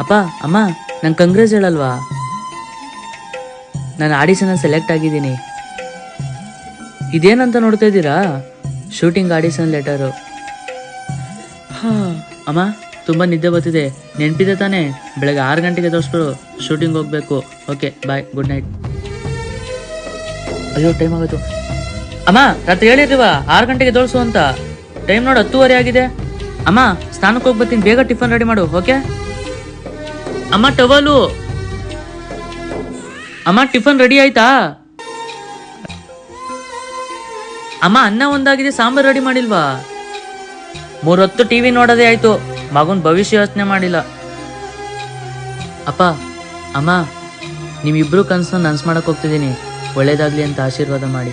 ಅಪ್ಪ, ಅಮ್ಮ, ನಂಗೆ ಕಂಗ್ರೆಸ್ ಹೇಳಲ್ವಾ? ನಾನು ಆಡಿಷನ್ ಸೆಲೆಕ್ಟ್ ಆಗಿದ್ದೀನಿ. ಇದೇನಂತ ನೋಡ್ತಾ ಇದ್ದೀರಾ? Shooting audition letter. ಹಾ, ಅಮ್ಮ, ತುಂಬ ನಿದ್ದೆ ಬರ್ತಿದೆ. ನೆನಪಿದೆ ತಾನೇ? ಬೆಳಗ್ಗೆ ಆರು ಗಂಟೆಗೆ ತೋರಿಸ್ಬಿಡು ಶೂಟಿಂಗ್ ಹೋಗಬೇಕು. Okay, bye, good night. ಅಯ್ಯೋ, ಟೈಮ್ ಆಗೋದು ಅಮ್ಮ, ರಾತ್ರಿ ಹೇಳಿರ್ಲಿವಾ? ಆರು ಗಂಟೆಗೆ ತೋರಿಸು ಅಂತ. ಟೈಮ್ ನೋಡು ಹತ್ತೂವರೆ ಆಗಿದೆ. ಅಮ್ಮ, ಸ್ನಾನಕ್ಕೆ ಹೋಗಿ ಬರ್ತೀನಿ ಬೇಗ ಟಿಫನ್ ರೆಡಿ ಮಾಡು, ಓಕೆ? ಅಮ್ಮ, ಟವಲು. ಅಮ್ಮ, ಟಿಫನ್ ರೆಡಿ ಆಯ್ತಾ? ಅಮ್ಮ, ಅನ್ನ ಒಂದಾಗಿದೆ, ಸಾಂಬಾರ್ ರೆಡಿ ಮಾಡಿಲ್ವಾ? ಮೂರೊತ್ತು ಟಿವಿ ನೋಡೋದೇ ಆಯ್ತು. ಮಗನ್ ಭವಿಷ್ಯ ಯೋಚನೆ ಮಾಡಿಲ್ಲ. ಅಪ್ಪ, ಅಮ್ಮ ನೀವಿಬ್ರು ಕನಸನ್ನ ನನ್ಸ್ ಮಾಡಕ್ ಹೋಗ್ತಿದ್ದೀನಿ. ಒಳ್ಳೇದಾಗ್ಲಿ ಅಂತ ಆಶೀರ್ವಾದ ಮಾಡಿ.